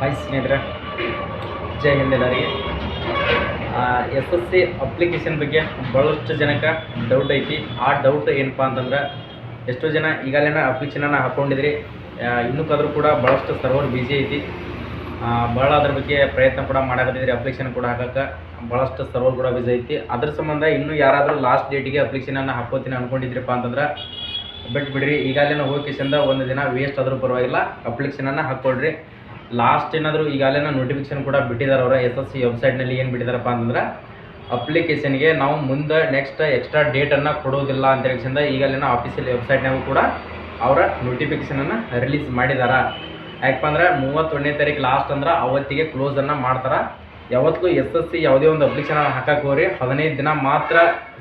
Hi ಸ್ನೇಹಿತರೆ. ಜೈ ಹಿಂದ್ ಎಲ್ಲರಿಗೆ. S S C application ಬಗ್ಗೆ ಭಾಳಷ್ಟು ಜನಕ್ಕೆ ಡೌಟ್ ಐತಿ. ಆ ಡೌಟ್ ಏನಪ್ಪ ಅಂತಂದ್ರೆ ಎಷ್ಟೋ ಜನ ಈಗಾಗಲೇ ಅಪ್ಲಿಕೇಶನನ್ನು ಹಾಕ್ಕೊಂಡಿದ್ರಿ ಇನ್ನೂ ಇನ್ನೂಕ್ಕಾದ್ರೂ ಕೂಡ ಭಾಳಷ್ಟು ಸರ್ವರ್ ಬಿಜಿ ಐತಿ. ಭಾಳ ಅದ್ರ ಬಗ್ಗೆ ಪ್ರಯತ್ನ ಕೂಡ ಮಾಡಾಕತ್ತಿದ್ರಿ ಅಪ್ಲಿಕೇಶನ್ ಕೂಡ ಹಾಕಕ್ಕೆ ಭಾಳಷ್ಟು ಸರ್ವರ್ ಕೂಡ ಬಿಜಿ ಐತಿ. ಅದ್ರ ಸಂಬಂಧ ಇನ್ನೂ ಯಾರಾದರೂ ಲಾಸ್ಟ್ ಡೇಟಿಗೆ ಅಪ್ಲಿಕೇಶನನ್ನು ಹಾಕೋತೀನಿ ಅನ್ಕೊಂಡಿದ್ರಪ್ಪ ಅಂತಂದ್ರೆ ಬಿಟ್ಬಿಡ್ರಿ. ಬಿಡ್ರಿ ಈಗಾಗಲೇ ಹೋಗಿಸಿಂದ ಒಂದು ದಿನ ವೇಸ್ಟ್ ಆದರೂ ಪರವಾಗಿಲ್ಲ. ಅಪ್ಲಿಕೇಶನನ್ನು ಹಾಕ್ಕೊಳ್ರಿ ಲಾಸ್ಟ್ ಏನಾದರೂ ಈಗಾಗಲೇ ನೋಟಿಫಿಕೇಶನ್ ಕೂಡ ಬಿಟ್ಟಿದ್ದಾರೆ ಅವರ, ಎಸ್ ಎಸ್ ಸಿ ವೆಬ್ಸೈಟ್ನಲ್ಲಿ ಏನು ಬಿಟ್ಟಿದ್ದಾರಪ್ಪ ಅಂತಂದ್ರೆ ಅಪ್ಲಿಕೇಶನ್ಗೆ ನಾವು ಮುಂದೆ ನೆಕ್ಸ್ಟ್ ಎಕ್ಸ್ಟ್ರಾ ಡೇಟನ್ನು ಕೊಡೋದಿಲ್ಲ ಅಂತ ಹೇಳಿಸಿಂದ ಈಗಲೇನ ಆಫೀಸಿಯಲ್ ವೆಬ್ಸೈಟ್ನಾಗೂ ಕೂಡ ಅವರ ನೋಟಿಫಿಕೇಶನನ್ನು ರಿಲೀಸ್ ಮಾಡಿದ್ದಾರೆ ಯಾಕಪ್ಪ ಅಂದ್ರೆ ಮೂವತ್ತೊಂದನೇ ತಾರೀಕು ಲಾಸ್ಟ್ ಅಂದ್ರೆ ಅವತ್ತಿಗೆ ಕ್ಲೋಸನ್ನು ಮಾಡ್ತಾರೆ. ಯಾವತ್ತಿಗೂ ಎಸ್ ಎಸ್ ಸಿ ಯಾವುದೇ ಒಂದು ಅಪ್ಲಿಕೇಶನ್ ಹಾಕಕ್ಕೆ ಹೋಗ್ರಿ, ಹದಿನೈದು ದಿನ ಮಾತ್ರ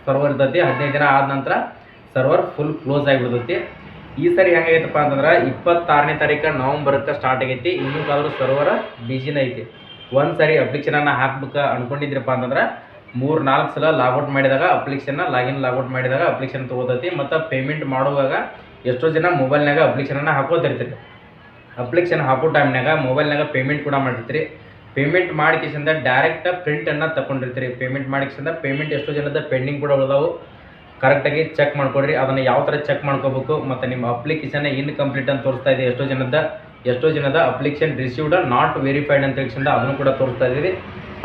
ಸರ್ವರ್ ಇರ್ತೈತಿ, ಹದಿನೈದು ದಿನ ಆದ ನಂತರ ಸರ್ವರ್ ಫುಲ್ ಕ್ಲೋಸ್ ಆಗಿಬಿಡ್ತೈತಿ. ಈ ಸರಿ ಹೆಂಗೈತಪ್ಪ ಅಂತಂದ್ರೆ ಇಪ್ಪತ್ತಾರನೇ ತಾರೀಕು ನವಂಬರ್ಕ್ಕೆ ಸ್ಟಾರ್ಟ್ ಆಗೈತಿ. ಇನ್ನೂಕಾದ್ರೂ ಸರ್ವರ್ ಬಿಜಿನ ಐತಿ. ಒಂದು ಸರಿ ಅಪ್ಲಿಕೇಶನನ್ನು ಹಾಕ್ಬೇಕು ಅನ್ಕೊಂಡಿದ್ರಪ್ಪ ಅಂತಂದ್ರೆ ಮೂರು ನಾಲ್ಕು ಸಲ ಲಾಗೌಟ್ ಮಾಡಿದಾಗ ಅಪ್ಲಿಕೇಶನ್ನ ಲಾಗಿನ್ ಲಾಗೌಟ್ ಮಾಡಿದಾಗ ಅಪ್ಲಿಕೇಶನ್ ತೊಗೋತೈತಿ. ಮತ್ತು ಪೇಮೆಂಟ್ ಮಾಡುವಾಗ ಎಷ್ಟೋ ಜನ ಮೊಬೈಲ್ನಾಗ ಅಪ್ಲಿಕೇಶನನ್ನು ಹಾಕೋತಿರ್ತೀರಿ. ಅಪ್ಲಿಕೇಶನ್ ಹಾಕೋ ಟೈಮ್ನಾಗ ಮೊಬೈಲ್ನಾಗ ಪೇಮೆಂಟ್ ಕೂಡ ಮಾಡಿರ್ತೀರಿ ಪೇಮೆಂಟ್ ಮಾಡಿಕೆಸಿಂದ ಡೈರೆಕ್ಟ್ ಪ್ರಿಂಟನ್ನು ತಗೊಂಡಿರ್ತೀರಿ ಪೇಮೆಂಟ್ ಮಾಡಿಕೆಸಿಂದ ಪೇಮೆಂಟ್ ಎಷ್ಟೋ ಜನದ ಪೆಂಡಿಂಗ್ ಕೂಡ ಉಳಿದಾವು. ಕರೆಕ್ಟಾಗಿ ಚೆಕ್ ಮಾಡ್ಕೊಡ್ರಿ. ಅದನ್ನು ಯಾವ ಥರ ಚೆಕ್ ಮಾಡ್ಕೋಬೇಕು, ಮತ್ತು ನಿಮ್ಮ ಅಪ್ಲಿಕೇಶನ್ ಇನ್ಕಂಪ್ಲೀಟ್ ಅಂತ ತೋರಿಸ್ತಾ ಇದೆ. ಎಷ್ಟೋ ಜನದ ಎಷ್ಟೋ ಜನದ ಅಪ್ಲಿಕೇಶನ್ ರಿಸೀವ್ಡ್ ನಾಟ್ ವೆರಿಫೈಡ್ ಅಂತ ಹೇಳಿಸಿಂದ ಅದನ್ನು ಕೂಡ ತೋರಿಸ್ತಾ ಇದ್ದೀವಿ.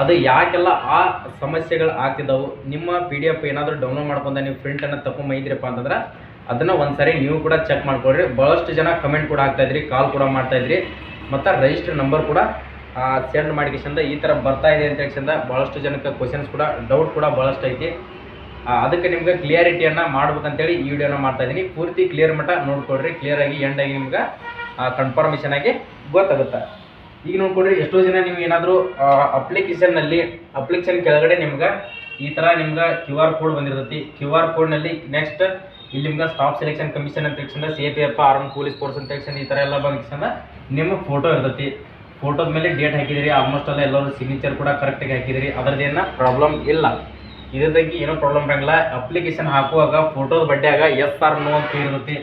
ಅದು ಯಾಕೆಲ್ಲ ಆ ಸಮಸ್ಯೆಗಳು ಆಗ್ತಿದ್ದಾವೆ, ನಿಮ್ಮ ಪಿ ಡಿ ಎಫ್ ಏನಾದರೂ ಡೌನ್ಲೋಡ್ ಮಾಡ್ಕೊಂಡ ನೀವು ಪ್ರಿಂಟನ್ನು ತಗೊಂಬೈದ್ರಪ್ಪ ಅಂತಂದ್ರೆ, ಅದನ್ನು ಒಂದ್ಸರಿ ನೀವು ಕೂಡ ಚೆಕ್ ಮಾಡ್ಕೊಳ್ರಿ ಭಾಳಷ್ಟು ಜನ ಕಮೆಂಟ್ ಕೂಡ ಆಗ್ತಾ ಇದ್ರಿ ಕಾಲ್ ಕೂಡ ಮಾಡ್ತಾ ಇದ್ರಿ. ಮತ್ತು ರಿಜಿಸ್ಟರ್ ನಂಬರ್ ಕೂಡ ಸೆಂಡ್ ಮಾಡಿಕೆಸಿಂದ ಈ ಥರ ಬರ್ತಾ ಇದೆ ಅಂತ ಹೇಳಿಸಿಂದ ಭಾಳಷ್ಟು ಜನಕ್ಕೆ ಕ್ವಶನ್ಸ್ ಕೂಡ ಡೌಟ್ ಕೂಡ ಭಾಳಷ್ಟು ಐತಿ. ಅದಕ್ಕೆ ನಿಮ್ಗೆ ಕ್ಲಿಯಾರಿಟಿಯನ್ನು ಮಾಡ್ಬೇಕಂತೇಳಿ ಈ ವಿಡಿಯೋನ ಮಾಡ್ತಾ ಇದ್ದೀನಿ. ಪೂರ್ತಿ ಕ್ಲಿಯರ್ ಮಟ್ಟ ನೋಡ್ಕೊಡ್ರಿ ಕ್ಲಿಯರಾಗಿ ಎಂಡಾಗಿ ನಿಮ್ಗೆ ಕನ್ಫರ್ಮೇಷನ್ ಆಗಿ ಗೊತ್ತಾಗುತ್ತೆ. ಈಗ ನೋಡ್ಕೊಡ್ರಿ ಎಷ್ಟೋ ಜನ ನೀವು ಏನಾದರೂ ಅಪ್ಲಿಕೇಶನ್ನಲ್ಲಿ ಅಪ್ಲಿಕೇಶನ್ ಕೆಳಗಡೆ ನಿಮ್ಗೆ ಈ ಥರ ನಿಮ್ಗೆ ಕ್ಯೂ ಆರ್ ಕೋಡ್ ಬಂದಿರ್ತೈತಿ. ಕ್ಯೂ ಆರ್ ಕೋಡ್ನಲ್ಲಿ ನೆಕ್ಸ್ಟ್ ಇಲ್ಲಿ ನಿಮ್ಗೆ ಸ್ಟಾಫ್ ಸೆಲೆಕ್ಷನ್ ಕಮಿಷನ್ ಅಂತ ತಕ್ಷಣ C P F armed police force ಅಂತ ತಕ್ಷಣ ಈ ಥರ ಎಲ್ಲ ಬಂದ ನಿಮ್ಮ ಫೋಟೋ ಇರ್ತೈತಿ. ಫೋಟೋದ ಮೇಲೆ ಡೇಟ್ ಹಾಕಿದಿರಿ ಆಲ್ಮೋಸ್ಟ್ ಅಲ್ಲ ಎಲ್ಲರೂ ಸಿಗ್ನೇಚರ್ ಕೂಡ ಕರೆಕ್ಟಾಗಿ ಹಾಕಿದಿರಿ ಅದರದ್ದೇನ ಪ್ರಾಬ್ಲಮ್ ಇಲ್ಲ. ಇದರದಾಗಿ ಏನೋ ಪ್ರಾಬ್ಲಮ್ ಇರಂಗಿಲ್ಲ. ಅಪ್ಲಿಕೇಶನ್ ಹಾಕುವಾಗ ಫೋಟೋದ ಬಡ್ಡಿಯಾಗ ಎಸ್ ಆರ್ ನೋ ಅಂತ ಇರ್ತೈತಿ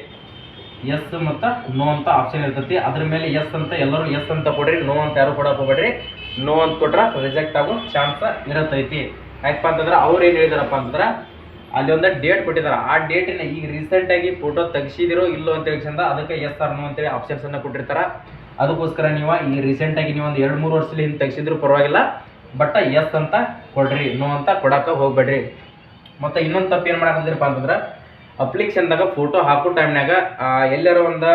ಎಸ್ ಮತ್ತು ನೋ ಅಂತ ಆಪ್ಷನ್ ಇರ್ತೈತಿ. ಅದ್ರ ಮೇಲೆ ಎಸ್ ಅಂತ ಎಲ್ಲರೂ ಎಸ್ ಅಂತ ಕೊಡ್ರಿ ನೋ ಅಂತ ಯಾರು ಕೊಡೋಕೆ ಹೋಗ್ಬೇಡ್ರಿ ನೋ ಅಂತ ಕೊಟ್ರೆ ರಿಜೆಕ್ಟ್ ಆಗೋ ಚಾನ್ಸ್ ಇರುತ್ತೈತಿ ಯಾಕಪ್ಪ ಅಂತಂದ್ರೆ ಅವ್ರು ಏನು ಹೇಳಿದಾರಪ್ಪ ಅಂತಂದ್ರೆ ಅಲ್ಲಿ ಒಂದು ಡೇಟ್ ಕೊಟ್ಟಿದ್ದಾರೆ ಆ ಡೇಟಿನ ಈಗ ರೀಸೆಂಟಾಗಿ ಫೋಟೋ ತೆಗ್ಸಿದಿರೋ ಇಲ್ಲೋ ಅಂತ ಹೇಳಿಸಿಂದ ಅದಕ್ಕೆ ಎಸ್ ಆರ್ ನೋ ಅಂತೇಳಿ ಆಪ್ಷನ್ಸನ್ನು ಕೊಟ್ಟಿರ್ತಾರೆ. ಅದಕ್ಕೋಸ್ಕರ ನೀವು ಈ ರೀಸೆಂಟಾಗಿ ನೀವು ಒಂದು ಎರಡು ಮೂರು ವರ್ಷದಲ್ಲಿ ಹಿಂದೆ ತೆಗ್ಸಿದ್ರು ಪರವಾಗಿಲ್ಲ. ಬಟ್ ಎಸ್ ಅಂತ ಕೊಡ್ರಿ ನೋ ಅಂತ ಕೊಡಕ್ಕೆ ಹೋಗ್ಬೇಡ್ರಿ. ಮತ್ತು ಇನ್ನೊಂದು ತಪ್ಪು ಏನು ಮಾಡಕಂದಿರಪ್ಪ ಅಂತಂದ್ರೆ ಅಪ್ಲಿಕೇಶನ್ದಾಗ ಫೋಟೋ ಹಾಕೋ ಟೈಮ್ನಾಗ ಎಲ್ಲರ ಒಂದು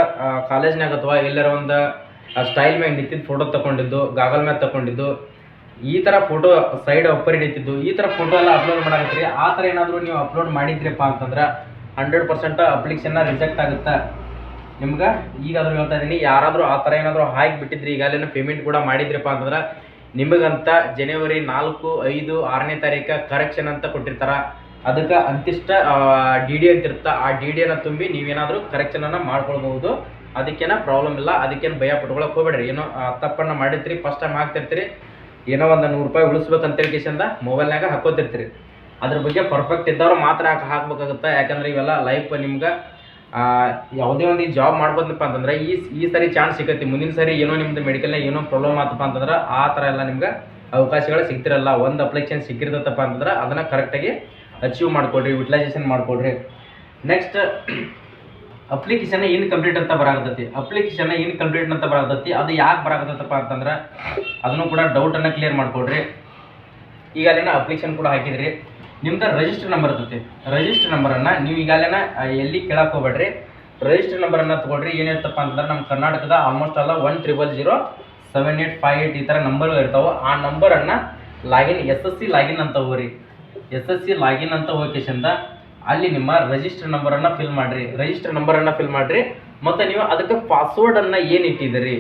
ಕಾಲೇಜ್ನಾಗ ಅಥವಾ ಎಲ್ಲರ ಒಂದು ಸ್ಟೈಲ್ ಮ್ಯಾಗ ನಿಂತಿದ್ದು ಫೋಟೋ ತಗೊಂಡಿದ್ದು ಗಾಗಲ್ ಮ್ಯಾಗ ತಗೊಂಡಿದ್ದು ಈ ಥರ ಫೋಟೋ ಸೈಡ್ ಒಪ್ಪರಿ ನಿಂತಿದ್ದು ಈ ಥರ ಫೋಟೋ ಎಲ್ಲ ಅಪ್ಲೋಡ್ ಮಾಡಕತ್ತೀರಿ, ಆ ಥರ ಏನಾದರೂ ನೀವು ಅಪ್ಲೋಡ್ ಮಾಡಿದ್ರಪ್ಪ ಅಂತಂದ್ರೆ ಹಂಡ್ರೆಡ್ ಪರ್ಸೆಂಟ್ ಅಪ್ಲಿಕೇಶನ್ನ ರಿಜೆಕ್ಟ್ ಆಗುತ್ತೆ? ನಿಮ್ಗೆ ಈಗಾದ್ರೂ ಹೇಳ್ತಾ ಇದ್ದೀನಿ, ಯಾರಾದರೂ ಆ ಥರ ಏನಾದರೂ ಹಾಕಿ ಬಿಟ್ಟಿದ್ರಿ ಈಗಾಗಲೇ ಪೇಮೆಂಟ್ ಕೂಡ ಮಾಡಿದ್ರಪ್ಪ ಅಂತಂದ್ರೆ ನಿಮಗಂತ ಜನವರಿ ನಾಲ್ಕು, ಐದು, ಆರನೇ ತಾರೀಕ ಕರೆಕ್ಷನ್ ಅಂತ ಕೊಟ್ಟಿರ್ತಾರ. ಅದಕ್ಕೆ ಅಂತಿಷ್ಟ ಡಿ ಡಿ ಅಂತ ಇರುತ್ತೆ, ಆ ಡಿ ಡಿಯನ್ನು ತುಂಬಿ ನೀವೇನಾದರೂ ಕರೆಕ್ಷನನ್ನು ಮಾಡ್ಕೊಳ್ಬಹುದು. ಅದಕ್ಕೇನ ಪ್ರಾಬ್ಲಮ್ ಇಲ್ಲ. ಅದಕ್ಕೇನು ಭಯ ಪಟ್ಕೊಳಕ್ಕೆ ಹೋಗ್ಬೇಡ್ರಿ. ಏನೋ ತಪ್ಪನ್ನ ಮಾಡಿರ್ತೀರಿ ಫಸ್ಟ್ ಟೈಮ್ ಹಾಕ್ತಿರ್ತೀರಿ ಏನೋ ಒಂದು ನೂರು ರೂಪಾಯಿ ಉಳಿಸ್ಬೇಕಂತೇಳಿ ಕೇಸಿಂದ ಮೊಬೈಲ್ನಾಗ ಹಾಕೋತಿರ್ತೀರಿ. ಅದ್ರ ಬಗ್ಗೆ ಪರ್ಫೆಕ್ಟ್ ಇದ್ದವ್ರು ಮಾತ್ರ ಹಾಕಿ, ಹಾಕ್ಬೇಕಾಗುತ್ತೆ? ಯಾಕಂದ್ರೆ ಇವೆಲ್ಲ ಲೈಫ್ ನಿಮ್ಗೆ ಯಾವುದೇ ಒಂದು ಜಾಬ್ ಮಾಡ್ಬೋದಪ್ಪ ಅಂತಂದ್ರೆ, ಈ ಈ ಸರಿ ಚಾನ್ಸ್ ಸಿಗತ್ತೆ ಮುಂದಿನ ಸರಿ ಏನೋ ನಿಮ್ದು ಮೆಡಿಕಲ್ನಾಗ ಏನೋ ಪ್ರಾಬ್ಲಮ್ ಆತಪ್ಪ ಅಂತಂದ್ರೆ, ಆ ಥರ ಎಲ್ಲ ನಿಮ್ಗೆ ಅವಕಾಶಗಳು ಸಿಗ್ತಿರಲ್ಲ. ಒಂದು ಅಪ್ಲಿಕೇಶನ್ ಸಿಕ್ಕಿರ್ತಪ್ಪ ಅಂತಂದ್ರೆ, ಅದನ್ನು ಕರೆಕ್ಟಾಗಿ ಅಚೀವ್ ಮಾಡ್ಕೊಡ್ರಿ ಯುಟಿಲೈಸೇಷನ್ ಮಾಡಿಕೊಡ್ರಿ. ನೆಕ್ಸ್ಟ್ ಅಪ್ಲಿಕೇಶನ್ ಇನ್ಕಂಪ್ಲೀಟ್ ಅಂತ ಬರಾಕತ್ತೈತಿ? ಅಪ್ಲಿಕೇಶನ್ ಇನ್ಕಂಪ್ಲೀಟ್ ಅಂತ ಬರಾಕತ್ತೈತಿ? ಅದು ಯಾಕೆ ಬರಾಗತ್ತಪ್ಪ ಅಂತಂದ್ರೆ, ಅದನ್ನು ಕೂಡ ಡೌಟನ್ನು ಕ್ಲಿಯರ್ ಮಾಡಿಕೊಡ್ರಿ. ಈಗ ಅಲ್ಲಿನ ಅಪ್ಲಿಕೇಶನ್ ಕೂಡ ಹಾಕಿದ್ರಿ. ನಿಮ್ದು ರಿಜಿಸ್ಟರ್ ನಂಬರ್ ಇರ್ತೈತಿ. ರಿಜಿಸ್ಟರ್ ನಂಬರನ್ನು ನೀವು ಈಗಾಗಲೇ ಎಲ್ಲಿ ಕೇಳಕ್ಕೆ ಹೋಗ್ಬೇಡ್ರಿ. ರಿಜಿಸ್ಟರ್ ನಂಬರನ್ನು ತೊಗೊಳ್ರಿ ಏನಿರ್ತಪ್ಪ ಅಂತಂದ್ರೆ ನಮ್ಮ ಕರ್ನಾಟಕದ ಆಲ್ಮೋಸ್ಟ್ ಅಲ್ಲ one triple zero seven eight five eight ಈ ಥರ ನಂಬರ್ಗಳು ಇರ್ತಾವೆ. ಆ ನಂಬರನ್ನು login S S C login ಅಂತ ಹೋಗ್ರಿ. ಎಸ್ ಎಸ್ ಸಿ ಲಾಗಿನ್ ಅಂತ ಹೋಗಿಸಿಂದ ಅಲ್ಲಿ ನಿಮ್ಮ ರಿಜಿಸ್ಟರ್ ನಂಬರನ್ನು ಫಿಲ್ ಮಾಡಿರಿ. ರಿಜಿಸ್ಟರ್ ನಂಬರನ್ನು ಫಿಲ್ ಮಾಡಿರಿ. ಮತ್ತು ನೀವು ಅದಕ್ಕೆ ಪಾಸ್ವರ್ಡನ್ನು ಏನು ಇಟ್ಟಿದ್ದೀರಿ?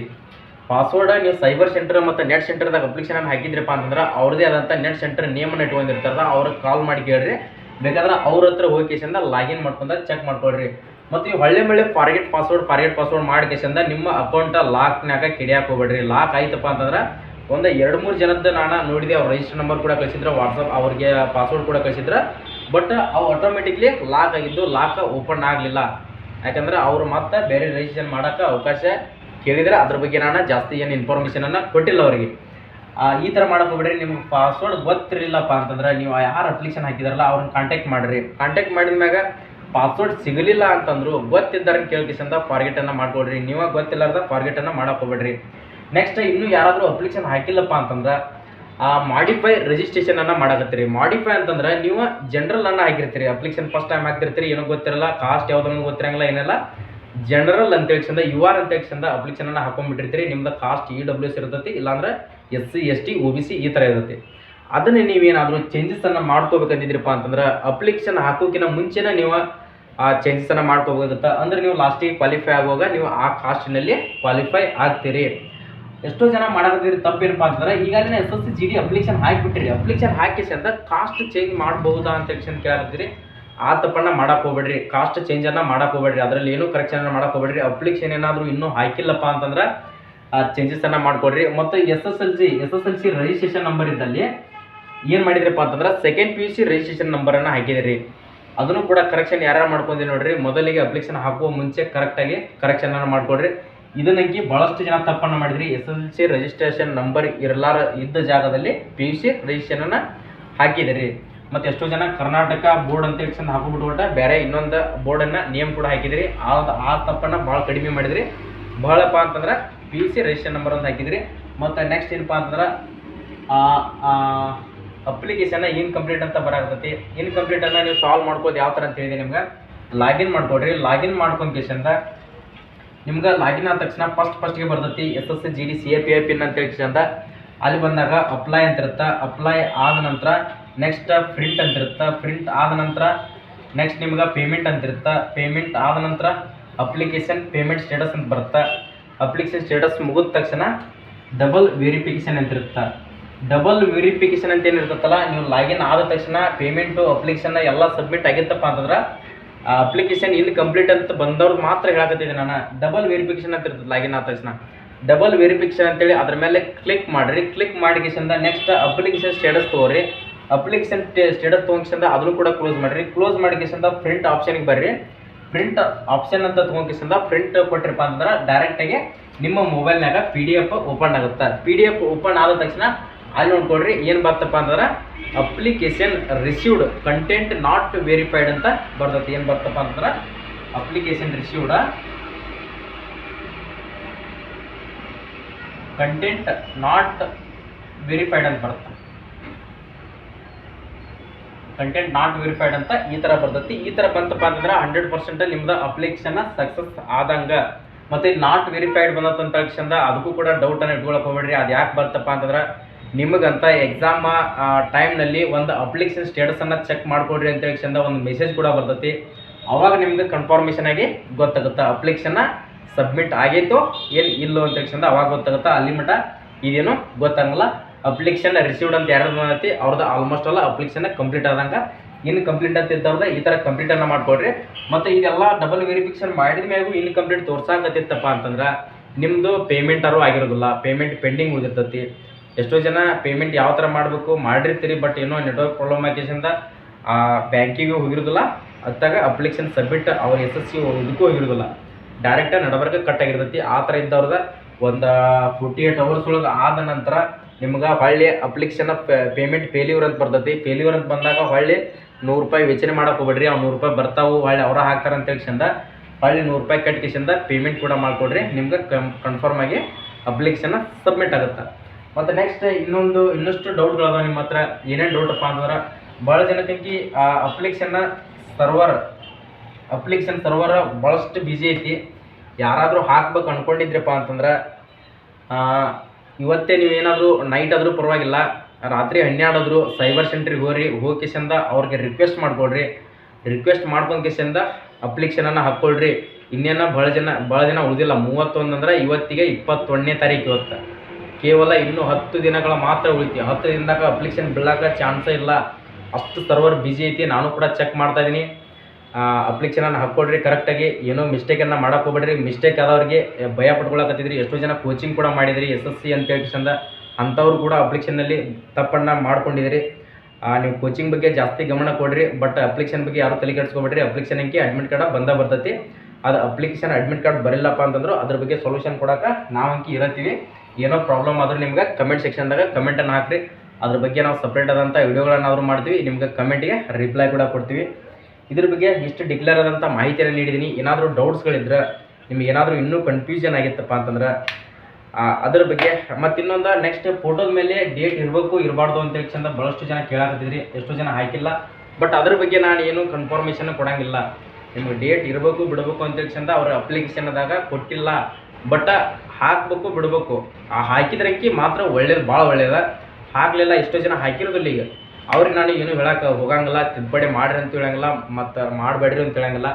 ಪಾಸ್ವರ್ಡ್ ನೀವು ಸೈಬರ್ ಸೆಂಟರ್ ಮತ್ತು ನೆಟ್ ಸೆಂಟರ್ದಾಗ ಅಪ್ಲಿಕೇಶನ್ ಹಾಕಿದ್ರಪ್ಪ ಅಂತಂದ್ರೆ ಅವ್ರದೇ ಆದಂಥ ನೆಟ್ ಸೆಂಟರ್ ನೇಮನ್ನು ಇಟ್ಕೊಂಡಿರ್ತಾರಲ್ಲ ಅವ್ರಿಗೆ ಕಾಲ್ ಮಾಡಿ ಕೇಳ್ರಿ. ಬೇಕಾದ್ರೆ ಅವ್ರ ಹತ್ರ ಹೋಗಿ ಲಾಗಿನ್ ಮಾಡ್ಕೊಂಡ ಚೆಕ್ ಮಾಡ್ಕೊಳ್ರಿ. ಮತ್ತು ಈ ಹೊಳ್ಳೆ ಮಳೆ ಫಾರ್ಗೆಟ್ ಪಾಸ್ವರ್ಡ್ ಫಾರ್ಗೆಟ್ ಪಾಸ್ವರ್ಡ್ ಮಾಡಿ ನಿಮ್ಮ ಅಕೌಂಟ ಲಾಕ್ನಾಗ ಕಿಡಿಯಾಕ್ ಹೋಗ್ಬೇಡ್ರಿ. ಲಾಕ್ ಆಯ್ತಪ್ಪ ಅಂತಂದ್ರೆ ಒಂದು ಎರಡು ಮೂರು ಜನದ್ದು ನಾನು ನೋಡಿದೆ, ಅವ್ರ ರಿಜಿಸ್ಟರ್ ನಂಬರ್ ಕೂಡ ಕಳಿಸಿದ್ರೆ ವಾಟ್ಸಪ್ ಅವ್ರಿಗೆ ಪಾಸ್ವರ್ಡ್ ಕೂಡ ಕಳಿಸಿದ್ರೆ ಬಟ್ ಅವು ಆಟೋಮೆಟಿಕ್ಲಿ ಲಾಕ್ ಆಗಿದ್ದು ಲಾಕ್ ಓಪನ್ ಆಗಲಿಲ್ಲ. ಯಾಕಂದ್ರೆ ಅವರು ಮತ್ತೆ ಬೇರೆ ರಿಜಿಸ್ಟ್ರೇಷನ್ ಮಾಡೋಕ್ಕೆ ಅವಕಾಶ ಕೇಳಿದರೆ ಅದ್ರ ಬಗ್ಗೆ ನಾನು ಜಾಸ್ತಿ ಏನು ಇನ್ಫಾರ್ಮೇಷನನ್ನು ಕೊಟ್ಟಿಲ್ಲ ಅವರಿಗೆ. ಈ ಥರ ಮಾಡಕ್ಕೆ ನಿಮ್ಗೆ ಪಾಸ್ವರ್ಡ್ ಗೊತ್ತಿರಲಿಲ್ಲಪ್ಪ ಅಂತಂದ್ರೆ ನೀವು ಯಾರು ಅಪ್ಲಿಕೇಶನ್ ಹಾಕಿದಾರಲ್ಲ, ಅವ್ರನ್ನ ಕಾಂಟ್ಯಾಕ್ಟ್ ಮಾಡಿರಿ. ಕಾಂಟ್ಯಾಕ್ಟ್ ಮಾಡಿದ ಮ್ಯಾಗ ಪಾಸ್ವರ್ಡ್ ಸಿಗಲಿಲ್ಲ ಅಂತಂದ್ರು ಗೊತ್ತಿದ್ದಾರ ಕೇಳ್ಕಿಸಂದ ಫಾರ್ಗೆಟನ್ನು ಮಾಡ್ಕೊಡ್ರಿ. ನೀವು ಗೊತ್ತಿಲ್ಲಾರ್ದ ಫಾರ್ಗೆಟನ್ನು ಮಾಡಕ್ಕೆ ಹೋಗ್ಬೇಡ್ರಿ. ನೆಕ್ಸ್ಟ್ ಇನ್ನೂ ಯಾರಾದರೂ ಅಪ್ಲಿಕೇಶನ್ ಹಾಕಿಲ್ಲಪ್ಪ ಅಂತಂದ್ರೆ, ಆ ಮಾಡಿಫೈ ರಿಜಿಸ್ಟ್ರೇಷನನ್ನು ಮಾಡಕತ್ತೀರಿ. ಮಾಡಿಫೈ ಅಂತಂದ್ರೆ ನೀವು ಜನರಲ್ ಅನ್ನು ಹಾಕಿರ್ತೀರಿ. ಅಪ್ಲಿಕೇಶನ್ ಫಸ್ಟ್ ಟೈಮ್ ಹಾಕ್ತಿರ್ತೀರಿ, ಏನೋ ಗೊತ್ತಿರಲ್ಲ ಕಾಸ್ಟ್ ಯಾವ್ದು ಗೊತ್ತಿರಂಗಿಲ್ಲ, ಏನಿಲ್ಲ. ಜನರಲ್ ಅಂತ ಚಂದ ಯು ಆರ್ ಅಂತ ಚಂದ ಅಪ್ಲಿಕೇಶನ್ ಅನ್ನ ಹಾಕೊಂಡ್ಬಿಟ್ಟಿರ್ತೀರಿ. ನಿಮ್ದು ಕಾಸ್ಟ್ ಇ ಡಬ್ಲ್ಯೂ ಎಸ್ ಇರ್ತೈತಿ, ಇಲ್ಲಾಂದ್ರೆ S C S T O B C ಈ ಥರ ಇರುತ್ತೆ. ಅದನ್ನೇ ನೀವೇನಾದರೂ ಚೇಂಜಸ್ ಅನ್ನು ಮಾಡ್ಕೋಬೇಕಂತಿದ್ರಪ್ಪ ಅಂತಂದ್ರೆ ಅಪ್ಲಿಕೇಶನ್ ಹಾಕೋಕಿನ ಮುಂಚೆನೇ ನೀವು, ಆ ಚೇಂಜಸ್ ಅನ್ನು ಮಾಡ್ಕೋಬೇಕಾಗುತ್ತೆ? ಅಂದ್ರೆ ನೀವು ಲಾಸ್ಟಿಗೆ ಕ್ವಾಲಿಫೈ ಆಗುವಾಗ ನೀವು ಆ ಕಾಸ್ಟ್ನಲ್ಲಿ ಕ್ವಾಲಿಫೈ ಆಗ್ತೀರಿ. ಎಷ್ಟೋ ಜನ ಮಾಡೋದಿದ್ರೆ ತಪ್ಪೇನಪ್ಪ ಅಂತಂದ್ರೆ ಈಗಾಗಲೇ S S C G D application ಹಾಕಿಬಿಟ್ಟಿರಿ. Application ಹಾಕಿಸಿ ಅಂತ ಕಾಸ್ಟ್ ಚೇಂಜ್ ಮಾಡಬಹುದಾ ಅಂತ ಹೇಳಿ ಕೇಳಕತ್ತೀರಿ ಆ ತಪ್ಪನ್ನ ಮಾಡಕ್ ಹೋಗ್ಬೇಡ್ರಿ. ಕಾಸ್ಟ್ ಚೇಂಜ್ ಅನ್ನ ಮಾಡಕ್ ಹೋಗ್ಬೇಡ್ರಿ. ಅದ್ರಲ್ಲಿ ಏನು ಕರೆಕ್ಷನ್ ಮಾಡಕ್ ಹೋಗ್ಬೇಡ್ರಿ. ಅಪ್ಲಿಕೇಶನ್ ಏನಾದರೂ ಇನ್ನೂ ಹಾಕಿಲ್ಲಪ್ಪ ಅಂತಂದ್ರೆ, ಆ ಚೇಂಜಸ್ ಅನ್ನ ಮಾಡ್ಕೊಡ್ರಿ. ಮತ್ತು S S L C S S L C registration number ಇದ್ದಲ್ಲಿ ಏನು ಮಾಡಿದ್ರಪ್ಪ ಅಂತಂದ್ರೆ second P U C registration ನಂಬರನ್ನು ಹಾಕಿದಿರಿ. ಅದನ್ನು ಕೂಡ ಕರೆಕ್ಷನ್ ಯಾರ್ಯಾರು ಮಾಡ್ಕೊಂಡಿ ನೋಡ್ರಿ. ಮೊದಲಿಗೆ ಅಪ್ಲಿಕೇಶನ್ ಹಾಕುವ ಮುಂಚೆ ಕರೆಕ್ಟಾಗಿ ಕರೆಕ್ಷನ್ ಅನ್ನು ಮಾಡ್ಕೊಡ್ರಿ. ಇದನ್ನಂಕಿ ಬಹಳಷ್ಟು ಜನ ತಪ್ಪನ್ನು ಮಾಡಿದ್ರಿ. S L C registration number ಇರಲಾರ ಇದ್ದ ಜಾಗದಲ್ಲಿ ಪಿ ಯು ಸಿ ರಿಜಿಸ್ಟ್ರೇಷನ್ ಅನ್ನ ಹಾಕಿದಿರಿ. ಮತ್ತು ಎಷ್ಟೋ ಜನ ಕರ್ನಾಟಕ ಬೋರ್ಡ್ ಅಂತ ಹೇಳಿ ಹಾಕೊಂಡ್ಬಿಟ್ಟು ಬೇರೆ ಇನ್ನೊಂದು ಬೋರ್ಡನ್ನು ನೇಮ್ ಕೂಡ ಹಾಕಿದ್ರಿ. ಆ ಆ ತಪ್ಪನ್ನು ಭಾಳ ಕಡಿಮೆ ಮಾಡಿದ್ರಿ. ಬಹಳಪ್ಪ ಅಂತಂದ್ರೆ ಪಿ ಸಿ ರಿಜಿಸ್ಟ್ರೇಷನ್ ನಂಬರ್ ಅಂತ ಹಾಕಿದ್ರಿ. ಮತ್ತು ನೆಕ್ಸ್ಟ್ ಏನಪ್ಪ ಅಂತಂದ್ರೆ ಅಪ್ಲಿಕೇಶನ್ ಇನ್ಕಂಪ್ಲೀಟ್ ಅಂತ ಬರಾಕತ್ತೈತಿ. ಇನ್ಕಂಪ್ಲೀಟನ್ನು ನೀವು ಸಾಲ್ವ್ ಮಾಡ್ಕೋದು ಯಾವ ಥರ ಅಂತ ಹೇಳಿದೆ ನಿಮ್ಗೆ. ಲಾಗಿನ್ ಮಾಡ್ಕೊಡ್ರಿ. ಲಾಗಿನ್ ಮಾಡ್ಕೊಂಡ್ ನಿಮ್ಗೆ ಲಾಗಿನ್ ಆದ ತಕ್ಷಣ ಫಸ್ಟ್ ಫಸ್ಟ್ಗೆ ಬರ್ತೈತಿ S S G D C A P I pin ಅಂತ ಹೇಳಿ ಅಲ್ಲಿ ಬಂದಾಗ ಅಪ್ಲೈ ಅಂತ ಇರುತ್ತೆ. ಅಪ್ಲೈ ಆದ ನಂತರ ನೆಕ್ಸ್ಟ್ ಪ್ರಿಂಟ್ ಅಂತ ಇರುತ್ತೆ? ಪ್ರಿಂಟ್ ಆದ ನಂತರ ನೆಕ್ಸ್ಟ್ ನಿಮ್ಗೆ ಪೇಮೆಂಟ್ ಅಂತ ಇರುತ್ತೆ? ಪೇಮೆಂಟ್ ಆದ ನಂತರ ಅಪ್ಲಿಕೇಶನ್ ಪೇಮೆಂಟ್ ಸ್ಟೇಟಸ್ ಅಂತ ಬರುತ್ತೆ? ಅಪ್ಲಿಕೇಶನ್ ಸ್ಟೇಟಸ್ ಮುಗಿದ ತಕ್ಷಣ ಡಬಲ್ ವೆರಿಫಿಕೇಶನ್ ಅಂತ ಇರುತ್ತೆ? ಡಬಲ್ ವೆರಿಫಿಕೇಶನ್ ಅಂತ ಏನಿರ್ತತ್ತಲ್ಲ ನೀವು ಲಾಗಿನ್ ಆದ ತಕ್ಷಣ ಪೇಮೆಂಟು ಅಪ್ಲಿಕೇಶನ್ ಎಲ್ಲ ಸಬ್ಮಿಟ್ ಆಗಿತ್ತಪ್ಪ ಅಂತಂದ್ರೆ, ಆ ಅಪ್ಲಿಕೇಶನ್ ಇನ್ ಕಂಪ್ಲೀಟ್ ಅಂತ ಬಂದವ್ರು ಮಾತ್ರ ಹೇಳಕತ್ತಿದ್ದೆ ನಾನು. ಡಬಲ್ ವೆರಿಫಿಕೇಶನ್ ಅಂತ ಇರ್ತದೆ ಲಾಗಿನ್ ಆದ ತಕ್ಷಣ. ಡಬಲ್ ವೆರಿಫಿಕೇಶನ್ ಅಂತೇಳಿ ಅದ್ರ ಮೇಲೆ ಕ್ಲಿಕ್ ಮಾಡಿರಿ. ಕ್ಲಿಕ್ ಮಾಡಿಕೇಶನ್ದ ನೆಕ್ಸ್ಟ್ ಅಪ್ಲಿಕೇಶನ್ ಸ್ಟೇಟಸ್ ತೊಗೊರಿ. ಅಪ್ಲಿಕೇಶನ್ ಸ್ಟೇಟಸ್ ತೊಗೊಂಡ್ಕಿಸಿಂದ ಅದನ್ನು ಕೂಡ ಕ್ಲೋಸ್ ಮಾಡಿರಿ. ಕ್ಲೋಸ್ ಮಾಡಿಕೆಸಿಂದ ಪ್ರಿಂಟ್ ಆಪ್ಷನ್ಗೆ ಬರ್ರಿ. ಪ್ರಿಂಟ್ ಆಪ್ಷನ್ ಅಂತ ತೊಗೊಂಡ್ಕಿಸಿಂದ ಪ್ರಿಂಟ್ ಕೊಟ್ಟಿರಪ್ಪ ಅಂತಂದ್ರೆ ಡೈರೆಕ್ಟಾಗಿ ನಿಮ್ಮ ಮೊಬೈಲ್ನಾಗ ಪಿ ಡಿ ಎಫ್ ಓಪನ್ ಆಗುತ್ತೆ. ಪಿ ಡಿ ಎಫ್ ಓಪನ್ ಆದ ತಕ್ಷಣ ಅಲ್ಲಿ ನೋಡ್ಕೊಡ್ರಿ ಏನು ಬರ್ತಪ್ಪ ಅಂತಂದ್ರೆ application received content not verified ಅಂತ ಬರ್ತೈತಿ. ಏನು ಬರ್ತಪ್ಪ ಅಂತಂದ್ರೆ application received content not verified ಅಂತ ಬರುತ್ತೆ. ಕಂಟೆಂಟ್ ನಾಟ್ ವೆರಿಫೈಡ್ ಅಂತ ಈ ಥರ ಬರ್ತೈತಿ. ಈ ಥರ ಬಂತಪ್ಪ ಅಂತಂದ್ರೆ ಹಂಡ್ರೆಡ್ ಪರ್ಸೆಂಟ್ ನಿಮ್ದು ಅಪ್ಲಿಕೇಶನ್ ಸಕ್ಸಸ್ ಆದಂಗ. ಮತ್ತೆ ನಾಟ್ ವೆರಿಫೈಡ್ ಬಂದಂತ ತಕ್ಷಣ ಅದಕ್ಕೂ ಕೂಡ ಡೌಟ್ ಅನ್ನ ಇಟ್ಕೊಳಕ್ ಹೋಗ್ಬೇಡ್ರಿ. ಅದು ಯಾಕೆ ಬರ್ತಪ್ಪ ಅಂತಂದ್ರೆ ನಿಮಗಂತ ಎಕ್ಸಾಮ್ ಟೈಮ್ನಲ್ಲಿ ಒಂದು ಅಪ್ಲಿಕೇಶನ್ ಸ್ಟೇಟಸನ್ನು ಚೆಕ್ ಮಾಡ್ಕೊಡ್ರಿ ಅಂತ ಹೇಳಿ ಒಂದು ಮೆಸೇಜ್ ಕೂಡ ಬರ್ತೈತಿ. ಅವಾಗ ನಿಮ್ಗೆ ಕನ್ಫರ್ಮೇಷನ್ ಆಗಿ ಗೊತ್ತಾಗುತ್ತೆ. ಅಪ್ಲಿಕೇಶನ್ನ ಸಬ್ಮಿಟ್ ಆಗೈತೋ, ಏನು ಇಲ್ಲೋ ಅಂತ ಹೇಳಿ ಅವಾಗ ಗೊತ್ತಾಗುತ್ತೆ. ಅಲ್ಲಿ ಮಟ್ಟ ಇದೇನು ಗೊತ್ತಾಗಲ್ಲ. ಅಪ್ಲಿಕೇಶನ್ ರಿಸೀವ್ಡ್ ಅಂತ ಯಾರು ಐತಿ ಅವ್ರದ್ದು ಆಲ್ಮೋಸ್ಟ್ ಅಲ್ಲ ಅಪ್ಲಿಕೇಶನ್ ಕಂಪ್ಲೀಟ್ ಆದಂಗ. ಇನ್ ಕಂಪ್ಲೀಟ್ ಅಂತ ಇದ್ದವ್ರದ್ದು ಈ ಥರ ಕಂಪ್ಲೀಟನ್ನು ಮಾಡ್ಕೊಡ್ರಿ. ಮತ್ತು ಇದೆಲ್ಲ ಡಬಲ್ ವೆರಿಫಿಕೇಶನ್ ಮಾಡಿದ ಮ್ಯಾಗೂ ಇನ್ ಕಂಪ್ಲೀಟ್ ತೋರ್ಸಾಕತ್ತಿತ್ತಪ್ಪ ಅಂತಂದ್ರೆ ನಿಮ್ಮದು ಪೇಮೆಂಟಾರು ಆಗಿರೋದಿಲ್ಲ. ಪೇಮೆಂಟ್ ಪೆಂಡಿಂಗ್ ಉಳಿದಿರ್ತೈತಿ. ಎಷ್ಟೋ ಜನ ಪೇಮೆಂಟ್ ಯಾವ ಥರ ಮಾಡಬೇಕು ಮಾಡಿರ್ತೀರಿ ಬಟ್ ಏನೋ ನೆಟ್ವರ್ಕ್ ಪ್ರಾಬ್ಲಮ್ ಆಗಿಸಿಂದ ಬ್ಯಾಂಕಿಗೆ ಹೋಗಿರೋದಿಲ್ಲ. ಅತ್ತಾಗ ಅಪ್ಲಿಕೇಶನ್ ಸಬ್ಮಿಟ್ ಅವ್ರ ಎಸ್ ಎಸ್ ಸಿ ಇದಕ್ಕೂ ಹೋಗಿರೋದಿಲ್ಲ. ಡೈರೆಕ್ಟಾಗಿ ನಡಬರ್ಕ ಕಟ್ ಆಗಿರ್ತೈತಿ. ಆ ಥರ ಇದ್ದವ್ರದ್ದು ಒಂದು ಫೋರ್ಟಿ ಏಟ್ ಅವರ್ಸ್ ಒಳಗೆ ಆದ ನಂತರ ನಿಮ್ಗೆ ಹೊಳ್ಳಿ ಅಪ್ಲಿಕೇಶನ್ ಪೇಮೆಂಟ್ ಫೇಲ್ಯೂರ್ ಅಂತ ಬರ್ತೈತಿ. ಫೇಲ್ಯೂರ್ ಅಂತ ಬಂದಾಗ ಹೊಳ್ಳಿ ನೂರು ರೂಪಾಯಿ ವೆಚ್ಚನೆ ಮಾಡಕ್ಕೆ ಹೋಗ್ಬೇಡ್ರಿ. ಅವ್ರು ನೂರು ರೂಪಾಯಿ ಬರ್ತಾವು, ಹೊಳ್ಳಿ ಅವರ ಹಾಕ್ತಾರೆ ಅಂತ ಹೇಳ್ಕಂದ ಹೊಳ್ಳಿ ನೂರು ರೂಪಾಯಿ ಕಟ್ಕಿಸಿಂದ ಪೇಮೆಂಟ್ ಕೂಡ ಮಾಡಿಕೊಡ್ರಿ. ನಿಮ್ಗೆ ಕನ್ ಕನ್ಫರ್ಮ್ ಆಗಿ ಅಪ್ಲಿಕೇಶನ್ ಸಬ್ಮಿಟ್ ಆಗುತ್ತೆ. ಮತ್ತು ನೆಕ್ಸ್ಟ್ ಇನ್ನೊಂದು, ಇನ್ನಷ್ಟು ಡೌಟ್ಗಳದಾವ ನಿಮ್ಮ ಹತ್ರ. ಏನೇನು ಡೌಟಪ್ಪ ಅಂತಂದ್ರೆ ಭಾಳ ಜನಕ್ಕೆ ಆ ಅಪ್ಲಿಕೇಶನ್ನ ಸರ್ವರ್ ಅಪ್ಲಿಕೇಶನ್ ಸರ್ವರ್ ಭಾಳಷ್ಟು ಬಿಜಿ ಐತಿ. ಯಾರಾದರೂ ಹಾಕ್ಬೇಕು ಅಂದ್ಕೊಂಡಿದ್ರಪ್ಪ ಅಂತಂದ್ರೆ ಇವತ್ತೇ ನೀವೇನಾದರೂ ನೈಟ್ ಆದರೂ ಪರವಾಗಿಲ್ಲ, ರಾತ್ರಿ ಹನ್ನೆರಡಾದರೂ ಸೈಬರ್ ಸೆಂಟ್ರಿಗೆ ಹೋಗ್ರಿ, ಹೋಗಿ ಕಿಶಂದ ಅವ್ರಿಗೆ ರಿಕ್ವೆಸ್ಟ್ ಮಾಡ್ಕೊಳ್ರಿ ರಿಕ್ವೆಸ್ಟ್ ಮಾಡ್ಕೊಂಡು ಕಿಶಂದ ಅಪ್ಲಿಕೇಶನನ್ನು ಹಾಕ್ಕೊಳ್ರಿ ಇನ್ನೇನು ಭಾಳ ಜನ ಭಾಳ ಜನ ಉಳಿದಿಲ್ಲ, ಮೂವತ್ತೊಂದು ಅಂದ್ರೆ ಇವತ್ತಿಗೆ ಇಪ್ಪತ್ತೊಂದನೇ ತಾರೀಕು ಇವತ್ತು. ಕೇವಲ ಇನ್ನೂ ಹತ್ತು ದಿನಗಳ ಮಾತ್ರ ಉಳಿತಿ. ಹತ್ತು ದಿನದಾಗ ಅಪ್ಲಿಕೇಶನ್ ಬಿಳಕ ಚಾನ್ಸೇ ಇಲ್ಲ. ಅಷ್ಟು ಸರ್ವರ್ ಬಿಜಿ ಐತಿ, ನಾನು ಕೂಡ ಚೆಕ್ ಮಾಡ್ತಾ ಇದ್ದೀನಿ ಅಪ್ಲಿಕೇಶನನ್ನು ಹಾಕ್ಕೊಡ್ರಿ ಕರೆಕ್ಟಾಗಿ ಏನೋ ಮಿಸ್ಟೇಕನ್ನು ಮಾಡಕ್ಕೆ ಹೋಗ್ಬೇಡ್ರಿ. ಮಿಸ್ಟೇಕ್ ಆದವ್ರಿಗೆ ಭಯ ಪಡ್ಕೊಳಕತ್ತಿದ್ರಿ ಎಷ್ಟೋ ಜನ ಕೋಚಿಂಗ್ ಕೂಡ ಮಾಡಿದ್ರಿ ಎಸ್ ಎಸ್ ಸಿ ಅಂತ ಹೇಳಿ ಚಂದ ಅಂಥವ್ರು ಕೂಡ ಅಪ್ಲಿಕೇಶನ್ನಲ್ಲಿ ತಪ್ಪನ್ನು ಮಾಡ್ಕೊಂಡಿದಿರಿ. ನೀವು ಕೋಚಿಂಗ್ ಬಗ್ಗೆ ಜಾಸ್ತಿ ಗಮನ ಕೊಡ್ರಿ ಬಟ್ ಅಪ್ಲಿಕೇಶನ್ ಬಗ್ಗೆ ಯಾರು ತಲೆ ಕೆಡಿಸ್ಕೊಬೇಡ್ರಿ. ಅಪ್ಲಿಕೇಶನ್ ಅಂಕಿ ಅಡ್ಮಿಟ್ ಕಾರ್ಡ್ ಬಂದ ಬರ್ತೈತಿ. ಅದು ಅಪ್ಲಿಕೇಶನ್ ಅಡ್ಮಿಟ್ ಕಾರ್ಡ್ ಬರಲಿಲ್ಲಪ್ಪ ಅಂತಂದ್ರು ಅದ್ರ ಬಗ್ಗೆ ಸೊಲ್ಯೂಷನ್ ಕೊಡೋಕೆ ನಾವು ಅಂಕಿ ಇರತ್ತೀವಿ. ಏನೋ ಪ್ರಾಬ್ಲಮ್ ಆದರೂ ನಿಮ್ಗೆ ಕಮೆಂಟ್ ಸೆಕ್ಷನ್ದಾಗ ಕಮೆಂಟನ್ನು ಹಾಕ್ರಿ. ಅದ್ರ ಬಗ್ಗೆ ನಾವು ಸಪ್ರೇಟ್ ಆದಂಥ ವಿಡಿಯೋಗಳನ್ನಾದ್ರೂ ಮಾಡ್ತೀವಿ. ನಿಮ್ಗೆ ಕಮೆಂಟಿಗೆ ರಿಪ್ಲೈ ಕೂಡ ಕೊಡ್ತೀವಿ. ಇದ್ರ ಬಗ್ಗೆ ಇಷ್ಟು ಡಿಕ್ಲೇರ್ ಆದಂಥ ಮಾಹಿತಿಯನ್ನು ನೀಡಿದ್ದೀನಿ ಏನಾದರೂ ಡೌಟ್ಸ್ಗಳಿದ್ರೆ ನಿಮ್ಗೆ ಏನಾದರೂ ಇನ್ನೂ ಕನ್ಫ್ಯೂಷನ್ ಆಗಿತ್ತಪ್ಪ ಅಂತಂದ್ರೆ ಅದ್ರ ಬಗ್ಗೆ ಮತ್ತು ಇನ್ನೊಂದು ನೆಕ್ಸ್ಟ್ ಫೋಟೋದ ಮೇಲೆ ಡೇಟ್ ಇರಬೇಕು, ಇರಬಾರ್ದು ಅಂತೇಳಿ ಚಂದ ಭಾಳಷ್ಟು ಜನ ಕೇಳಾಕತ್ತಿದ್ರಿ. ಎಷ್ಟೋ ಜನ ಹಾಕಿಲ್ಲ. ಬಟ್ ಅದ್ರ ಬಗ್ಗೆ ನಾನು ಏನು ಕನ್ಫರ್ಮೇಷನ್ ಕೊಡಂಗಿಲ್ಲ. ನಿಮ್ಗೆ ಡೇಟ್ ಇರಬೇಕು, ಬಿಡಬೇಕು ಅಂತೇಳಿ ಚಂದ ಅವ್ರ ಅಪ್ಲಿಕೇಶನ್ದಾಗ ಕೊಟ್ಟಿಲ್ಲ. ಬಟ್ ಹಾಕ್ಬೇಕು, ಬಿಡಬೇಕು. ಆ ಹಾಕಿದ್ರಂಕಿ ಮಾತ್ರ ಒಳ್ಳೇದು ಭಾಳ ಒಳ್ಳೇದ. ಹಾಕಲಿಲ್ಲ, ಎಷ್ಟೋ ಜನ ಹಾಕಿರೋದಿಲ್ಲ ಈಗ. ಅವ್ರಿಗೆ ನಾನು ಏನು ಹೇಳಕ್ಕೆ ಹೋಗಂಗಿಲ್ಲ, ತಿದ್ದುಪಡಿ ಮಾಡ್ರಿ ಅಂತ ಹೇಳಂಗಿಲ್ಲ, ಮತ್ತು ಮಾಡಬೇಡ್ರಿ ಅಂತ ಹೇಳಂಗಿಲ್ಲ.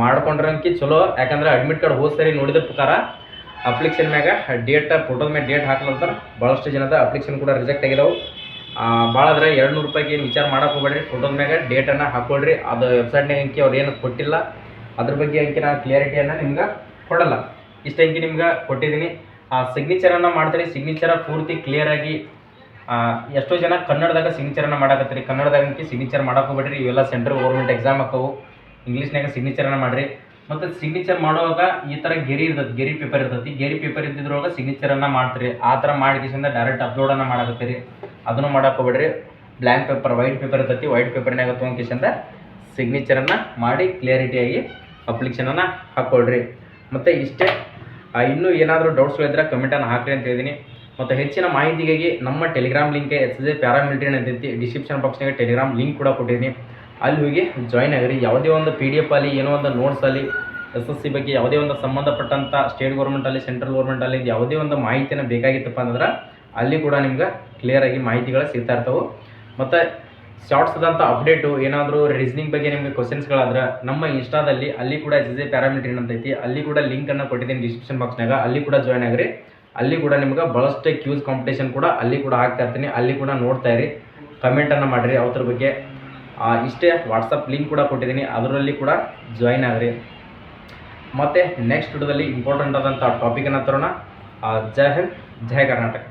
ಮಾಡ್ಕೊಂಡ್ರಂಕಿ ಚಲೋ, ಯಾಕಂದ್ರೆ ಅಡ್ಮಿಟ್ ಕಾರ್ಡ್ ಹೋದ್ ಸರಿ ನೋಡಿದ ಪ್ರಕಾರ ಅಪ್ಲಿಕೇಶನ್ ಮ್ಯಾಗ ಡೇಟ್ ಫೋಟೋದ ಮ್ಯಾಗ ಡೇಟ್ ಹಾಕ್ಲಂತಾರೆ ಭಾಳಷ್ಟು ಜನದ ಅಪ್ಲಿಕೇಶನ್ ಕೂಡ ರಿಜೆಕ್ಟ್ ಆಗಿದಾವೆ. ಭಾಳ ಅಂದ್ರೆ ಎರಡು ನೂರು ರೂಪಾಯಿಗೆ ಏನು ವಿಚಾರ ಮಾಡಕ್ಕೆ ಹೋಗ್ಬೇಡ್ರಿ ಫೋಟೋದ ಮ್ಯಾಗ ಡೇಟನ್ನು ಹಾಕೊಳ್ರಿ, ಅದು ವೆಬ್ಸೈಟ್ನಾಗ ಅಂಕಿ ಅವ್ರು ಏನು ಕೊಟ್ಟಿಲ್ಲ, ಅದ್ರ ಬಗ್ಗೆ ಅಂಕಿ ನಾನು ಕ್ಲಿಯರಿಟಿಯನ್ನು ನಿಮ್ಗೆ ಕೊಡಲ್ಲ. ಇಷ್ಟ ಅಂಕಿ ನಿಮ್ಗೆ ಕೊಟ್ಟಿದ್ದೀನಿ ಆ ಸಿಗ್ನೇಚರನ್ನು ಮಾಡ್ತೀನಿ ಸಿಗ್ನೇಚರ ಪೂರ್ತಿ ಕ್ಲಿಯರಾಗಿ ಎಷ್ಟೋ ಜನ ಕನ್ನಡದಾಗ ಸಿಗ್ನೇಚರನ್ನು ಮಾಡಕತ್ತೀರಿ. ಕನ್ನಡದಾಗ ಸಿಗ್ನೇಚರ್ ಮಾಡಕ್ಕೆ ಹೋಗ್ಬೇಡ್ರಿ. ಇವೆಲ್ಲ ಸೆಂಟ್ರಲ್ ಗೌರ್ಮೆಂಟ್ ಎಕ್ಸಾಮ್ ಹಾಕವು ಇಂಗ್ಲೀಷ್ನಾಗ ಸಿಗ್ನೇಚರನ್ನು ಮಾಡಿರಿ. ಮತ್ತು ಸಿಗ್ನೇಚರ್ ಮಾಡುವಾಗ ಈ ಥರ ಗೆರಿ ಇರ್ತದೆ ಗೆರಿ ಪೇಪರ್ ಇರ್ತೈತಿ. ಗೆರಿ ಪೇಪರ್ ಇದ್ದಿದ್ರೊಳಗೆ ಸಿಗ್ನೇಚರನ್ನು ಮಾಡ್ತೀರಿ. ಆ ಥರ ಮಾಡಿಕಿಸಿಂದ ಡೈರೆಕ್ಟ್ ಅಪ್ಲೋಡನ್ನು ಮಾಡಕತ್ತೀರಿ. ಅದನ್ನು ಹೋಗ್ಬೇಡ್ರಿ. ಬ್ಲ್ಯಾಂಕ್ ಪೇಪರ್ ವೈಟ್ ಪೇಪರ್ ಇರ್ತೈತಿ. ವೈಟ್ ಪೇಪರ್ನಾಗ ತೊಗೊಂಕಿಸಿಂದ ಸಿಗ್ನೇಚರನ್ನು ಮಾಡಿ ಕ್ಲಿಯರಿಟಿಯಾಗಿ ಅಪ್ಲಿಕೇಶನನ್ನು ಹಾಕ್ಕೊಳ್ರಿ ಮತ್ತು ಇಷ್ಟೇ. ಇನ್ನೂ ಏನಾದರೂ ಡೌಟ್ಸ್ಗಳಿದ್ರೆ ಕಮೆಂಟನ್ನು ಹಾಕ್ರಿ ಅಂತ ಹೇಳಿದ್ದೀನಿ ಮತ್ತು ಹೆಚ್ಚಿನ ಮಾಹಿತಿಗಾಗಿ ನಮ್ಮ Telegram link S A paramilitary ಅಂತೈತಿ ಡಿಸ್ಕ್ರಿಪ್ಷನ್ ಬಾಕ್ಸ್ನಾಗ ಟೆಲಿಗ್ರಾಮ್ ಲಿಂಕ್ ಕೂಡ ಕೊಟ್ಟಿದ್ದೀನಿ. ಅಲ್ಲಿ ಹೋಗಿ ಜಾಯ್ನ್ ಆಗಿರಿ. ಯಾವುದೇ ಒಂದು ಪಿ ಡಿ ಎಫ್ ಅಲ್ಲಿ, ಏನೋ ಒಂದು ನೋಟ್ಸ್ ಅಲ್ಲಿ ಎಸ್ ಎಸ್ ಸಿ ಬಗ್ಗೆ ಯಾವುದೇ ಒಂದು ಸಂಬಂಧಪಟ್ಟಂಥ ಸ್ಟೇಟ್ ಗೌರ್ಮೆಂಟಲ್ಲಿ ಸೆಂಟ್ರಲ್ ಗೌರ್ಮೆಂಟಲ್ಲಿ ಯಾವುದೇ ಒಂದು ಮಾಹಿತಿನ ಬೇಕಾಗಿತ್ತಪ್ಪ ಅಂದ್ರೆ ಅಲ್ಲಿ ಕೂಡ ನಿಮ್ಗೆ ಕ್ಲಿಯರಾಗಿ ಮಾಹಿತಿಗಳು ಸಿಗ್ತಾ ಇರ್ತವೆ. ಮತ್ತು ಶಾರ್ಟ್ಸ್ ಆದಂಥ ಅಪ್ಡೇಟು ಏನಾದರೂ ರೀಸನಿಂಗ್ ಬಗ್ಗೆ ನಿಮಗೆ ಕ್ವಶನ್ಸ್ಗಳಾದ್ರೆ ನಮ್ಮ ಇನ್ಸ್ಟಾದಲ್ಲಿ ಅಲ್ಲಿ ಕೂಡ ಎಸ್ ಎಸ್ ಎ ಪ್ಯಾರಾಮಿಲಿಟರಿ ಅಂತೈತಿ ಅಲ್ಲಿ ಕೂಡ ಲಿಂಕನ್ನು ಕೊಟ್ಟಿದ್ದೀನಿ ಡಿಸ್ಕ್ರಿಪ್ಷನ್ ಬಾಕ್ಸ್ನಾಗ ಅಲ್ಲಿ ಕೂಡ ಜಾಯ್ನ್ ಆಗಿರಿ. ಅಲ್ಲಿ ಕೂಡ ನಿಮ್ಗೆ ಭಾಳಷ್ಟು ಕ್ಯೂಸ್ ಕಾಂಪಿಟೇಷನ್ ಕೂಡ ಅಲ್ಲಿ ಕೂಡ ಆಗ್ತಾ ಇರ್ತೀನಿ. ಅಲ್ಲಿ ಕೂಡ ನೋಡ್ತಾ ಇರಿ. ಕಮೆಂಟನ್ನು ಮಾಡಿರಿ. ಅವ್ರ ಬಗ್ಗೆ ಇಷ್ಟೇ ವಾಟ್ಸಪ್ ಲಿಂಕ್ ಕೂಡ ಕೊಟ್ಟಿದ್ದೀನಿ. ಅದರಲ್ಲಿ ಕೂಡ ಜಾಯ್ನ್ ಆಗ್ರಿ. ಮತ್ತು ನೆಕ್ಸ್ಟ್ ವಿಡಿಯೋದಲ್ಲಿ ಇಂಪಾರ್ಟೆಂಟ್ ಆದಂಥ ಟಾಪಿಕನ್ನು ತರೋಣ. ಜೈ ಹಿಂದ್, ಜೈ ಕರ್ನಾಟಕ.